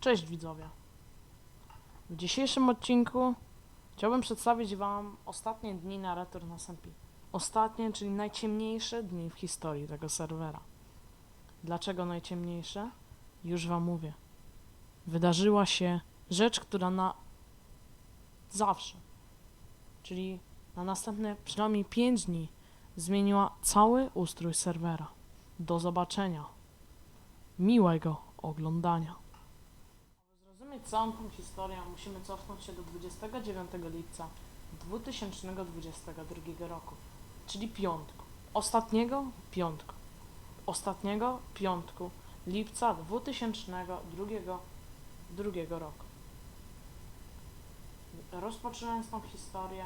Cześć widzowie. W dzisiejszym odcinku chciałbym przedstawić wam ostatnie dni na Return SMP. Ostatnie, czyli najciemniejsze dni w historii tego serwera. Dlaczego najciemniejsze? Już wam mówię. Wydarzyła się rzecz, która na zawsze, czyli na następne przynajmniej 5 dni zmieniła cały ustrój serwera. Do zobaczenia. Miłego oglądania. Całą tą historię, musimy cofnąć się do 29 lipca 2022 roku, czyli piątku. Ostatniego piątku. Ostatniego piątku lipca 2022 drugiego roku. Rozpoczynając tą historię,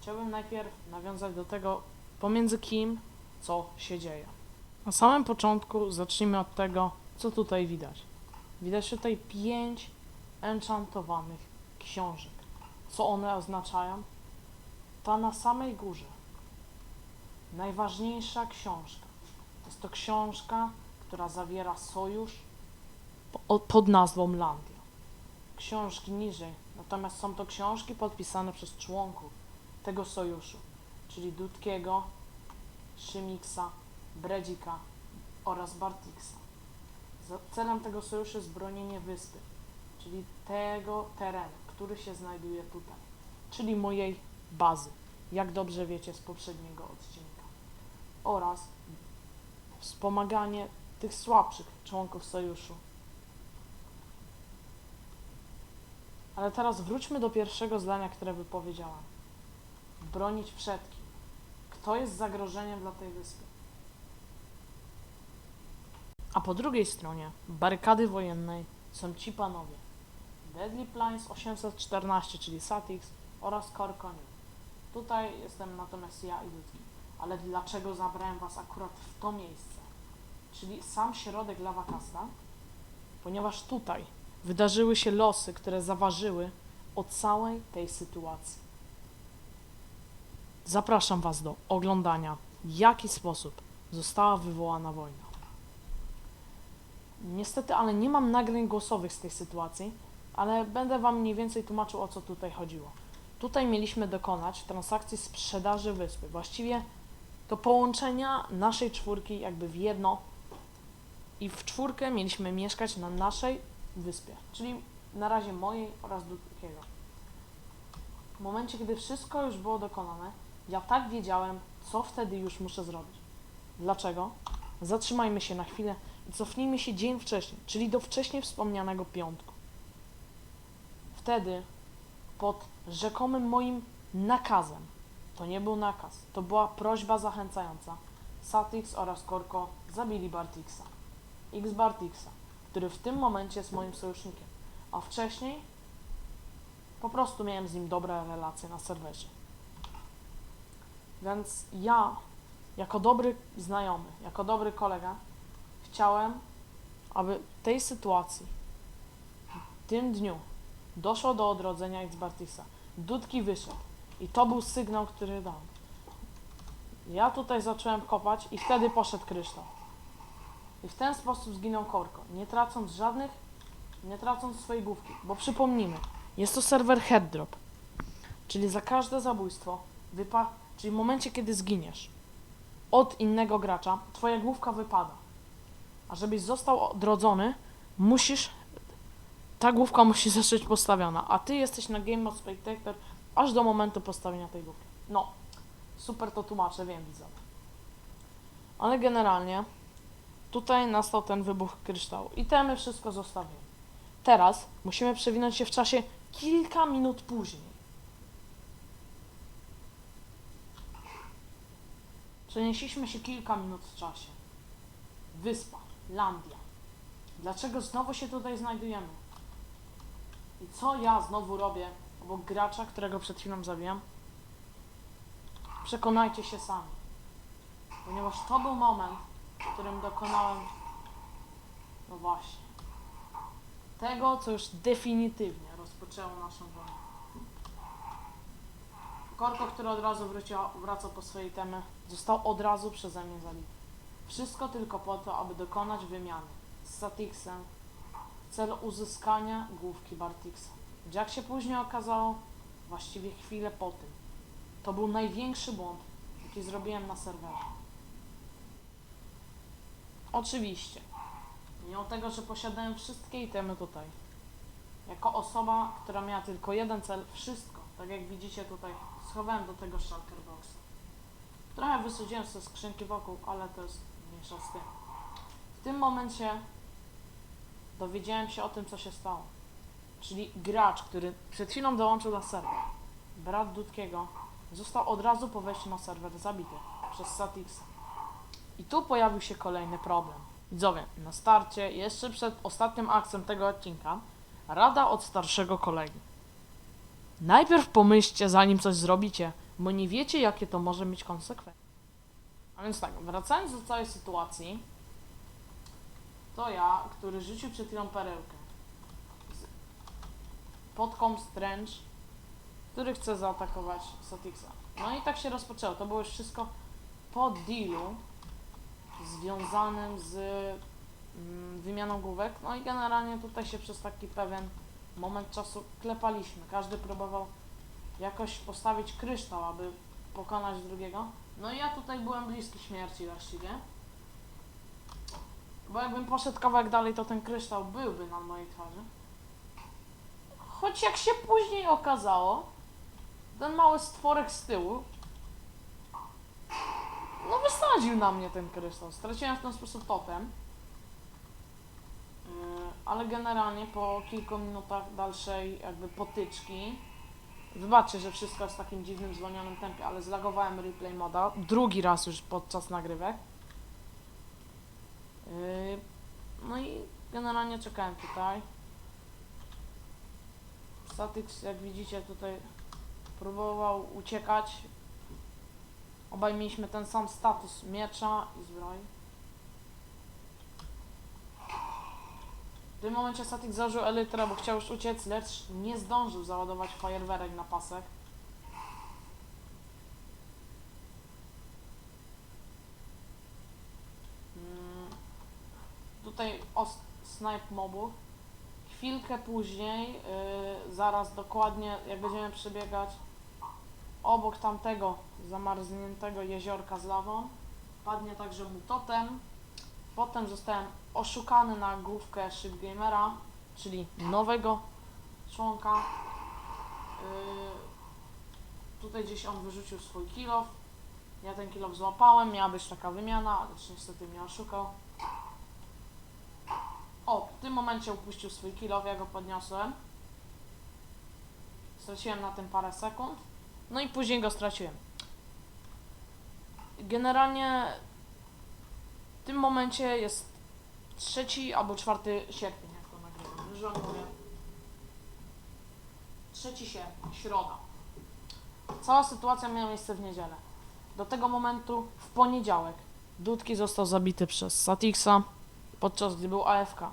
chciałbym najpierw nawiązać do tego, pomiędzy kim, co się dzieje. Na samym początku zacznijmy od tego, co tutaj widać. Widać tutaj pięć enchantowanych książek. Co one oznaczają? Ta na samej górze. Najważniejsza książka. Jest to książka, która zawiera sojusz po- pod nazwą Landia. Książki niżej, natomiast są to książki podpisane przez członków tego sojuszu, czyli Dudkiego, Szymiksa, Bredzika oraz Bartiksa. Celem tego sojuszu jest bronienie wyspy, czyli tego terenu, który się znajduje tutaj, czyli mojej bazy, jak dobrze wiecie z poprzedniego odcinka, oraz wspomaganie tych słabszych członków sojuszu. Ale teraz wróćmy do pierwszego zdania, które wypowiedziałam. Bronić przed kim? Kto jest zagrożeniem dla tej wyspy? A po drugiej stronie barykady wojennej są ci panowie. Deadly Plains 814, czyli Satix oraz Korkoniu. Tutaj jestem natomiast ja i Ludki. Ale dlaczego zabrałem was akurat w to miejsce? Czyli sam środek Lawakasta? Ponieważ tutaj wydarzyły się losy, które zaważyły o całej tej sytuacji. Zapraszam was do oglądania, w jaki sposób została wywołana wojna. Niestety, ale nie mam nagrań głosowych z tej sytuacji, ale będę Wam mniej więcej tłumaczył o co tutaj chodziło. Tutaj mieliśmy dokonać transakcji sprzedaży wyspy, właściwie to połączenia naszej czwórki jakby w jedno i w czwórkę mieliśmy mieszkać na naszej wyspie, czyli na razie mojej oraz drugiego. W momencie, kiedy wszystko już było dokonane, ja tak wiedziałem, co wtedy już muszę zrobić. Dlaczego? Zatrzymajmy się na chwilę i cofnijmy się dzień wcześniej, czyli do wcześniej wspomnianego piątku. Wtedy, pod rzekomym moim nakazem, to nie był nakaz, to była prośba zachęcająca, Satix oraz Korko zabili Bartixa. X Bartixa, który w tym momencie jest moim sojusznikiem, a wcześniej po prostu miałem z nim dobre relacje na serwerze. Więc ja, jako dobry znajomy, jako dobry kolega, chciałem, aby tej sytuacji, w tym dniu, doszło do odrodzenia X Bartisa. Dudki wyszedł i to był sygnał, który dał. Ja tutaj zacząłem kopać i wtedy poszedł kryształ. I w ten sposób zginął Korko, nie tracąc żadnych, nie tracąc swojej główki. Bo przypomnijmy, jest to serwer headdrop, czyli za każde zabójstwo wypa... czyli w momencie, kiedy zginiesz od innego gracza, twoja główka wypada. A żebyś został odrodzony, musisz. Ta główka musi zostać postawiona, a ty jesteś na Game Mode Spectator aż do momentu postawienia tej główki. No, super to tłumaczę, wiem, widzowie. Ale generalnie tutaj nastał ten wybuch kryształu i temy wszystko zostawiłem. Teraz musimy przewinąć się w czasie kilka minut później. Przenieśliśmy się kilka minut w czasie. Wyspa, Landia. Dlaczego znowu się tutaj znajdujemy? I co ja znowu robię obok gracza, którego przed chwilą zabiłem? Przekonajcie się sami. Ponieważ to był moment, w którym dokonałem, no właśnie, tego, co już definitywnie rozpoczęło naszą wojnę. Korko, który od razu wrócił, wracał po swojej temy, został od razu przeze mnie zabity. Wszystko tylko po to, aby dokonać wymiany z Satixem, celu uzyskania główki Bartixa. Jak się później okazało, właściwie chwilę po tym, to był największy błąd, jaki zrobiłem na serwerze. Oczywiście, mimo tego, że posiadałem wszystkie itemy tutaj, jako osoba, która miała tylko jeden cel, wszystko, tak jak widzicie tutaj, schowałem do tego shulker boxa. Trochę wysadziłem sobie skrzynki wokół, ale to jest mniejsza z tym. W tym momencie dowiedziałem się o tym, co się stało. Czyli gracz, który przed chwilą dołączył na serwer, brat Dudkiego, został od razu po wejściu na serwer zabity przez Satixa. I tu pojawił się kolejny problem. Widzowie, na starcie, jeszcze przed ostatnim akcją tego odcinka, rada od starszego kolegi. Najpierw pomyślcie, zanim coś zrobicie, bo nie wiecie, jakie to może mieć konsekwencje. A więc tak, wracając do całej sytuacji, to ja, który rzucił przed chwilą perełkę z podką Strange, który chce zaatakować Satixa. No i tak się rozpoczęło. To było już wszystko po dealu związanym z mm, wymianą główek. No i generalnie tutaj się przez taki pewien moment czasu klepaliśmy. Każdy próbował jakoś postawić kryształ, aby pokonać drugiego. No i ja tutaj byłem bliski śmierci właściwie. Bo jakbym poszedł kawałek dalej, to ten kryształ byłby na mojej twarzy. Choć jak się później okazało, ten mały stworek z tyłu no wysadził na mnie ten kryształ. Straciłem w ten sposób totem. Yy, ale generalnie po kilku minutach dalszej jakby potyczki Wybaczcie, że wszystko jest w takim dziwnym, zwolnionym tempie, ale zlagowałem replay moda. Drugi raz już podczas nagrywek. Yy, no i generalnie czekałem tutaj. Statyx, jak widzicie, tutaj próbował uciekać. Obaj mieliśmy ten sam status miecza i zbroi. W tym momencie Statik założył elytrę, bo chciał już uciec, lecz nie zdążył załadować fajerwerek na pasek. Mm, Tutaj os- snipe mobu. Chwilkę później, yy, zaraz dokładnie, jak będziemy przebiegać obok tamtego zamarzniętego jeziorka z lawą, padnie także mu totem. Potem zostałem oszukany na główkę Ship Gamera, czyli nowego członka. Yy, tutaj gdzieś on wyrzucił swój kilof. Ja ten kilof złapałem, miała być taka wymiana, ale niestety mnie oszukał. O, w tym momencie upuścił swój kilof, ja go podniosłem. Straciłem na tym parę sekund. No i później go straciłem. Generalnie w tym momencie jest trzeci albo czwarty sierpień, jak to nagrywam. Mówię. Trzeci sierpień, środa. Cała sytuacja miała miejsce w niedzielę. Do tego momentu, w poniedziałek, Dudki został zabity przez Satixa, podczas gdy był AFK. Yy,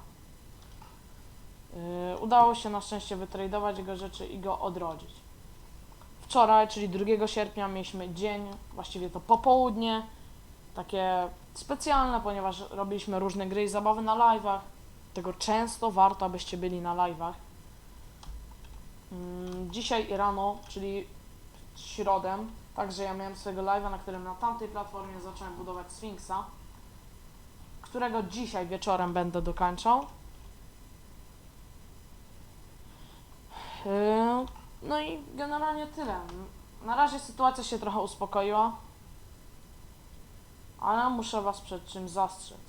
udało się na szczęście wytradować jego rzeczy i go odrodzić. Wczoraj, czyli 2 sierpnia, mieliśmy dzień, właściwie to popołudnie, takie specjalne, ponieważ robiliśmy różne gry i zabawy na live'ach. Tego często warto, abyście byli na live'ach. Mm, Dzisiaj rano, czyli środę, także ja miałem swojego live'a, na którym na tamtej platformie zacząłem budować Sphinxa, którego dzisiaj wieczorem będę dokończał. Yy, No i generalnie tyle. Na razie sytuacja się trochę uspokoiła, ale muszę Was przed czymś zastrzec.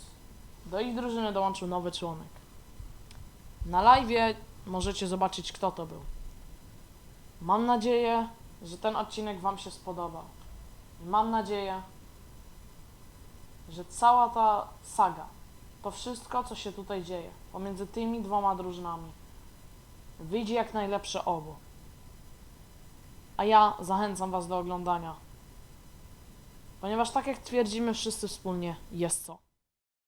Do ich drużyny dołączył nowy członek. Na live możecie zobaczyć, kto to był. Mam nadzieję, że ten odcinek Wam się spodoba. I Mam nadzieję, że cała ta saga, to wszystko, co się tutaj dzieje pomiędzy tymi dwoma drużynami, wyjdzie jak najlepsze obu. A ja zachęcam Was do oglądania. Ponieważ tak jak twierdzimy wszyscy wspólnie, jest co.